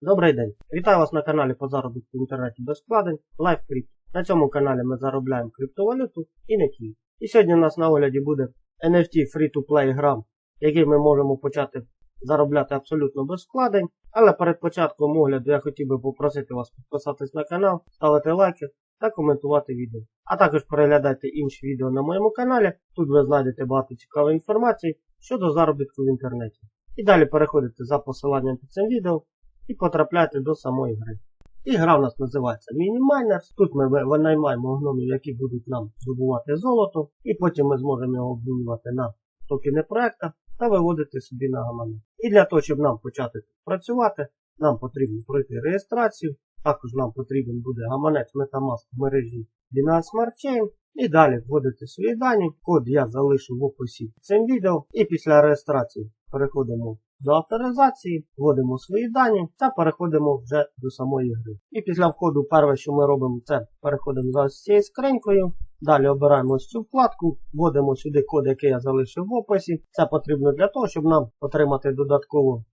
Добрий день! Вітаю вас на каналі по заробітку в інтернеті без вкладень LiveCrypto. На цьому каналі ми заробляємо криптовалюту і не тільки. І сьогодні у нас на огляді буде NFT Free-to-Play гра, який ми можемо почати заробляти абсолютно без вкладень. Але перед початком огляду я хотів би попросити вас підписатись на канал, ставити лайки та коментувати відео. А також переглядайте інші відео на моєму каналі. Тут ви знайдете багато цікавої інформації щодо заробітку в інтернеті. І далі переходите за посиланням під цим відео і потрапляєте до самої гри. І гра в нас називається Miniminer. Тут ми винаймаємо гномів, які будуть нам здобувати золото, і потім ми зможемо його обмінювати на токени проекта та виводити собі на гаманець. І для того, щоб нам почати працювати, нам потрібно пройти реєстрацію. Також нам потрібен буде гаманець Metamask в мережі Binance Smart Chain. І далі вводити свої дані. Код я залишу в описі цим відео. І після реєстрації переходимо до авторизації, вводимо свої дані та переходимо вже до самої гри. І після входу перше, що ми робимо, це переходимо за цією скринькою. Далі обираємо ось цю вкладку, вводимо сюди код, який я залишив в описі. Це потрібно для того, щоб нам отримати додатково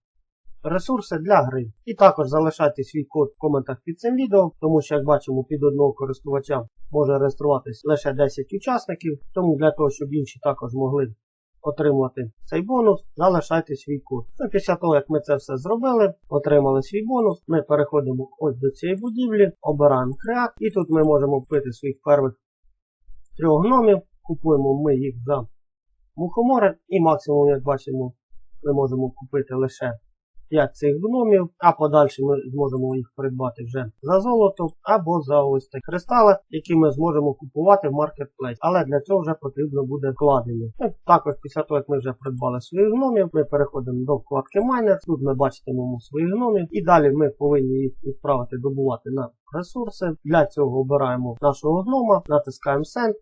ресурси для гри. І також залишайте свій код в коментах під цим відео, тому що, як бачимо, під одного користувача може реєструватись лише 10 учасників. Тому для того, щоб інші також могли отримувати цей бонус, залишайте свій код. Ну, після того, як ми це все зробили, отримали свій бонус, ми переходимо ось до цієї будівлі, обираємо креат, і тут ми можемо впити своїх перших трьох гномів. Купуємо ми їх за мухомори, і максимум, як бачимо, ми можемо купити лише 5 цих гномів, а подальше ми зможемо їх придбати вже за золото або за ось такі кристали, які ми зможемо купувати в маркетплейс. Але для цього вже потрібно буде вкладення. Ну, також після того, як ми вже придбали своїх гномів, ми переходимо до вкладки Miner. Тут ми бачитимемо своїх гномів, і далі ми повинні їх відправити добувати на ресурси. Для цього обираємо нашого гнома, натискаємо Send.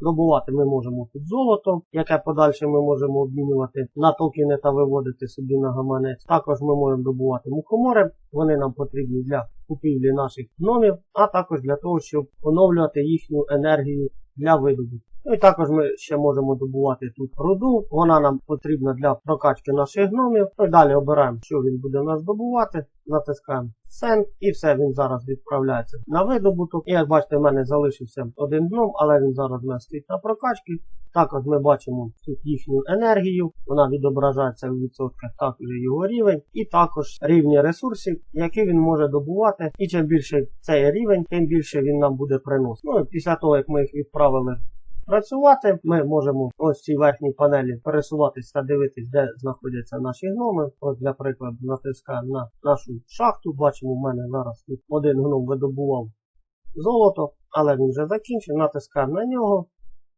Добувати ми можемо під золото, яке подальше ми можемо обмінювати на токени та виводити собі на гаманець. Також ми можемо добувати мухомори, вони нам потрібні для купівлі наших гномів, а також для того, щоб оновлювати їхню енергію для видобутку. Ну і також ми ще можемо добувати тут руду, вона нам потрібна для прокачки наших гномів. Ну і далі обираємо, що він буде у нас добувати. Натискаємо Send і все, він зараз відправляється на видобуток. І як бачите, в мене залишився один гном, але він зараз у нас стоїть на прокачці. Також ми бачимо тут їхню енергію, вона відображається у відсотках, також його рівень, і також рівні ресурсів, які він може добувати. І чим більше цей рівень, тим більше він нам буде приносити. Ну після того, як ми їх відправили працювати. Ми можемо ось цій верхній панелі пересуватись та дивитись, де знаходяться наші гноми. Ось, для прикладу, натискаємо на нашу шахту. Бачимо, в мене зараз тут один гном видобував золото, але він вже закінчив. Натискаємо на нього.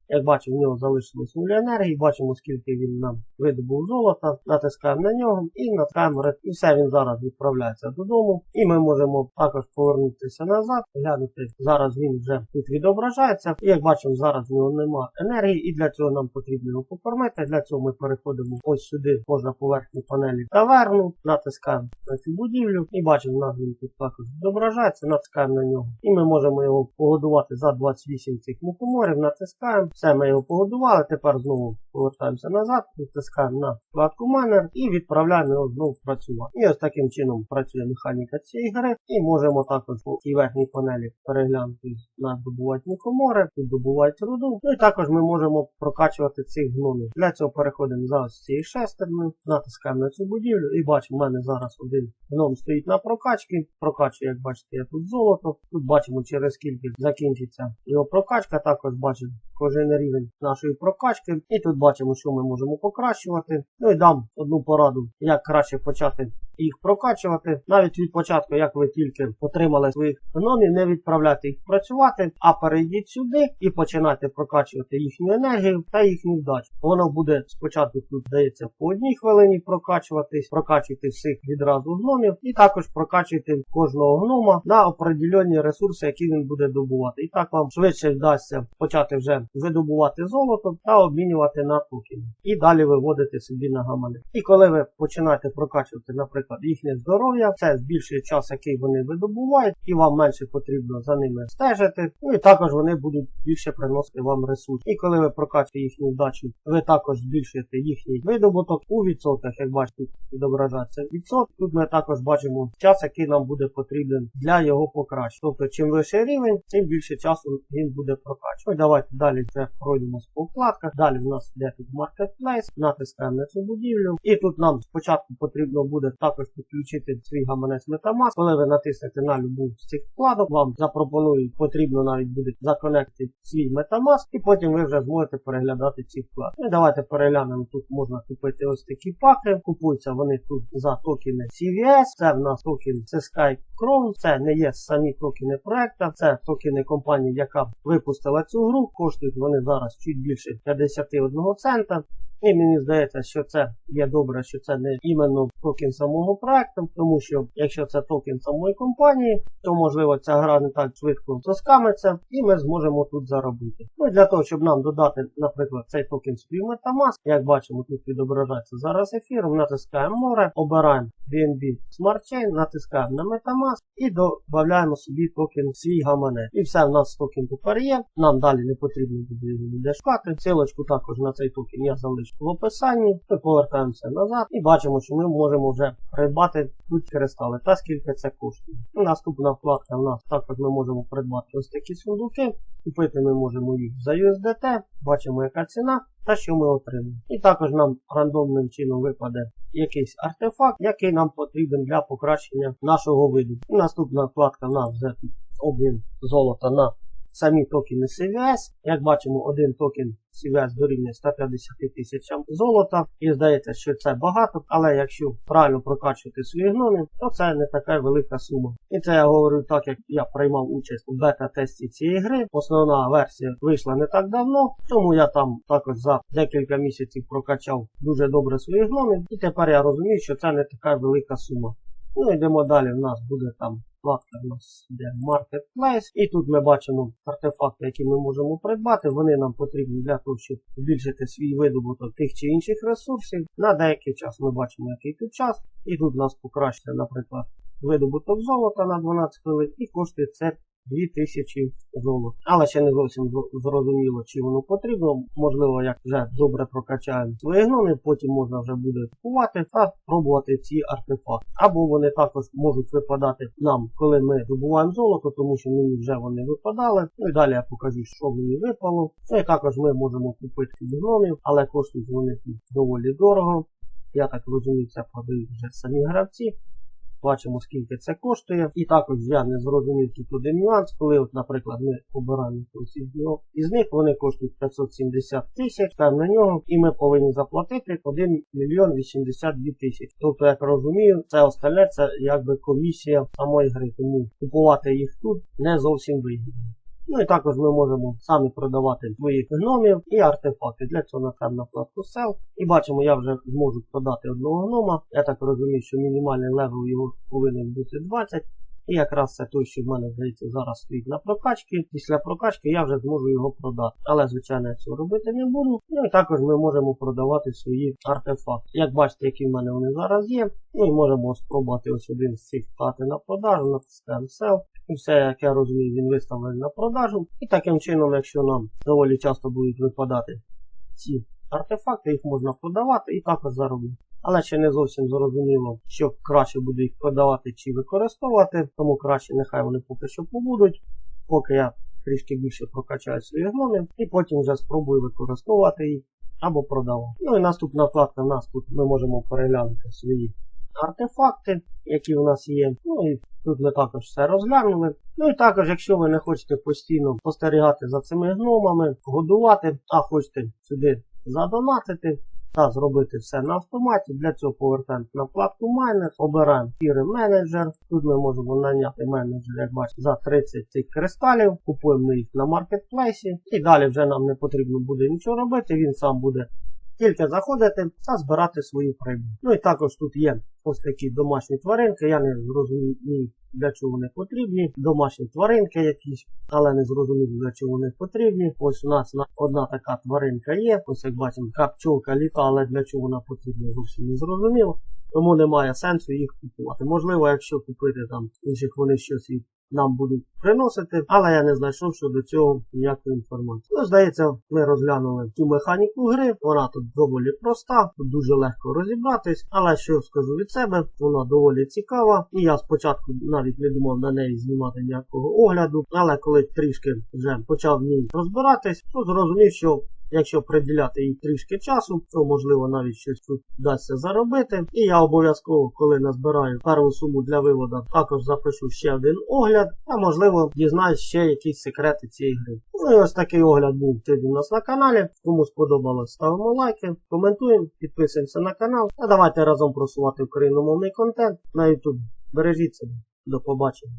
Як бачимо, в нього залишилось нуль енергії, бачимо, скільки він нам видобув золота, натискаємо на нього і натискаємо ред. І все, він зараз відправляється додому. І ми можемо також повернутися назад, глянути. Зараз він вже тут відображається. Як бачимо, зараз в нього немає енергії, і для цього нам потрібно його покормити. Для цього ми переходимо ось сюди, можна поверхні панелі таверну, натискаємо на цю будівлю і бачимо, нас він тут також відображається, натискаємо на нього. І ми можемо його погодувати за 28 цих мухоморів, натискаємо. Все, ми його погодували. Тепер знову повертаємося назад, натискаємо на вкладку Miner і відправляємо його знову працювати. І ось таким чином працює механіка цієї гри. І можемо також у цій верхній панелі переглянути на добувати мухомори, тут добувають руду. Ну і також ми можемо прокачувати цих гномів. Для цього переходимо за ось цією шестерною, натискаємо на цю будівлю і бачимо, в мене зараз один гном стоїть на прокачці. Прокачує, як бачите, я тут золото. Тут бачимо, через скільки закінчиться його прокачка. Також бачимо кожен рівень нашої прокачки. І тут бачимо, що ми можемо покращувати. Ну і дам одну пораду, як краще почати їх прокачувати. Навіть від початку, як ви тільки отримали своїх гномів, не відправляти їх працювати, а перейдіть сюди і починайте прокачувати їхню енергію та їхню вдачу. Воно буде спочатку тут здається по одній хвилині прокачуватись, прокачуйте всіх відразу гномів, і також прокачуйте кожного гнома на определенні ресурси, які він буде добувати. І так вам швидше вдасться почати вже видобувати золото та обмінювати на токени. І далі виводити собі на гаманець. І коли ви починаєте прокачувати, наприклад, наприклад, їхнє здоров'я, це збільшує час, який вони видобувають, і вам менше потрібно за ними стежити. Ну і також вони будуть більше приносити вам ресурс. І коли ви прокачуєте їхню вдачу, ви також збільшуєте їхній видобуток у відсотках, як бачите, відображається відсоток. Тут ми також бачимо час, який нам буде потрібен для його покращення. Тобто, чим вищий рівень, тим більше часу він буде прокачувати. Давайте далі вже пройдемо по вкладках. Далі в нас йде тут Marketplace, натискаємо на цю будівлю. І тут нам спочатку потрібно буде також підключити свій гаманець Metamask. Коли ви натиснете на любу з цих вкладок, вам запропонують, потрібно навіть буде законектити свій Metamask, і потім ви вже зможете переглядати ці вкладки. Ну, давайте переглянемо. Тут можна купити ось такі паки. Купуються вони тут за токени CVS. Це в нас токен Sky Chrome. Це не є самі токени проекта, це токени компанії, яка випустила цю гру. Коштують вони зараз чуть більше 51 цента. І мені здається, що це є добре, що це не іменно токен самого проекту, тому що якщо це токен самої компанії, то можливо ця гра не так швидко заскамиться, і ми зможемо тут заробити. Ну для того, щоб нам додати, наприклад, цей токен собі Metamask, як бачимо, тут відображається зараз ефір, натискаємо море, обираємо BNB Smart Chain, натискаємо на Metamask і додаємо собі токен свій гаманець. І все в нас токен тепер є. Нам далі не потрібно буде шукати. Силочку також на цей токен я залишу в описанні. Ми повертаємося назад і бачимо, що ми можемо вже придбати тут кристали та скільки це коштує. Наступна вкладка в нас також ми можемо придбати ось такі сундуки. Купити ми можемо їх за USDT, бачимо яка ціна та що ми отримаємо. І також нам рандомним чином випаде якийсь артефакт, який нам потрібен для покращення нашого виду. Наступна вкладка в нас вже обмін золота на самі токени CVS. Як бачимо, один токен CVS дорівнює 150 тисячам золота. І здається, що це багато, але якщо правильно прокачувати свої гноми, то це не така велика сума. І це я говорю так, як я приймав участь у бета-тесті цієї гри. Основна версія вийшла не так давно, тому я там також за декілька місяців прокачав дуже добре свої гноми. І тепер я розумію, що це не така велика сума. Ну йдемо далі. У нас буде там вкладка у нас йде Marketplace. І тут ми бачимо артефакти, які ми можемо придбати. Вони нам потрібні для того, щоб збільшити свій видобуток тих чи інших ресурсів. На деякий час ми бачимо, який тут час. І тут у нас покращиться, наприклад, видобуток золота на 12 хвилин і коштує це 2000 золота. Але ще не зовсім зрозуміло, чи воно потрібно. Можливо, як вже добре прокачаємо свої гноми, потім можна вже буде купувати та пробувати ці артефакти. Або вони також можуть випадати нам, коли ми добуваємо золото, тому що мені вже вони випадали. Ну і далі я покажу, що мені випало. Ну і також ми можемо купити гномів, але коштують вони доволі дорого. Я так розумію, це продають вже самі гравці. Бачимо, скільки це коштує. І також я не зрозумів тут один нюанс, коли, от, наприклад, ми обираємо із них, вони коштують 570 тисяч, там на нього, і ми повинні заплатити 1 мільйон 82 тисячі. Тобто, як розумію, це остальне якби комісія самої гри. Тому купувати їх тут не зовсім вигідно. Ну і також ми можемо самі продавати своїх гномів і артефакти. Для цього натискаємо на вкладку Sell. І бачимо, я вже зможу продати одного гнома. Я так розумію, що мінімальний левел його повинен бути 20. І якраз це той, що в мене здається зараз стоїть на прокачці. Після прокачки я вже зможу його продати. Але, звичайно, я цього робити не буду. Ну і також ми можемо продавати свої артефакти. Як бачите, які в мене вони зараз є. Ну і можемо спробувати ось один з цих стати на продажу, натискаємо Sell. І все, як я розумію, він виставлений на продажу. І таким чином, якщо нам доволі часто будуть випадати ці артефакти, їх можна продавати і також заробити. Але ще не зовсім зрозуміло, що краще буде їх продавати чи використовувати, тому краще нехай вони поки що побудуть, поки я трішки більше прокачаю свої гноми, і потім вже спробую використовувати їх або продавати. Ну і наступна вкладка в нас тут ми можемо переглянути свої артефакти, які у нас є. Ну і Тут ми також все розглянули. Ну і також, якщо ви не хочете постійно спостерігати за цими гномами, годувати, а хочете сюди задонатити та зробити все на автоматі, для цього повертаємося на вкладку Miner, обираємо Fire Manager. Тут ми можемо наняти менеджер, як бачите, за 30 цих кристалів, купуємо їх на маркетплейсі. І далі вже нам не потрібно буде нічого робити, він сам буде тільки заходити та збирати свою прибуль. Ну і також тут є ось такі домашні тваринки. Я не зрозумів, для чого вони потрібні. Домашні тваринки якісь, але не зрозумів, для чого вони потрібні. Ось у нас одна така тваринка є. Ось як бачимо, капчолка літа, але для чого вона потрібна, зовсім не зрозуміло. тому немає сенсу їх купувати. Можливо, якщо купити там інших, вони щось і нам будуть приносити, але я не знайшов щодо цього ніякої інформації. Ну, здається, ми розглянули цю механіку гри. Вона тут доволі проста, тут дуже легко розібратись, але що скажу від себе, вона доволі цікава. І я спочатку навіть не думав на неї знімати ніякого огляду, але коли трішки вже почав в ній розбиратись, то зрозумів, що Якщо приділяти їй трішки часу, то можливо навіть щось тут вдасться заробити. І я обов'язково, коли назбираю першу суму для виводу, також запишу ще один огляд, а можливо дізнаюсь ще якісь секрети цієї гри. Ну і ось такий огляд був сьогодні у нас на каналі. Кому сподобалось, ставимо лайки, коментуємо, підписуємося на канал. А давайте разом просувати україномовний контент на YouTube. Бережіть себе. До побачення.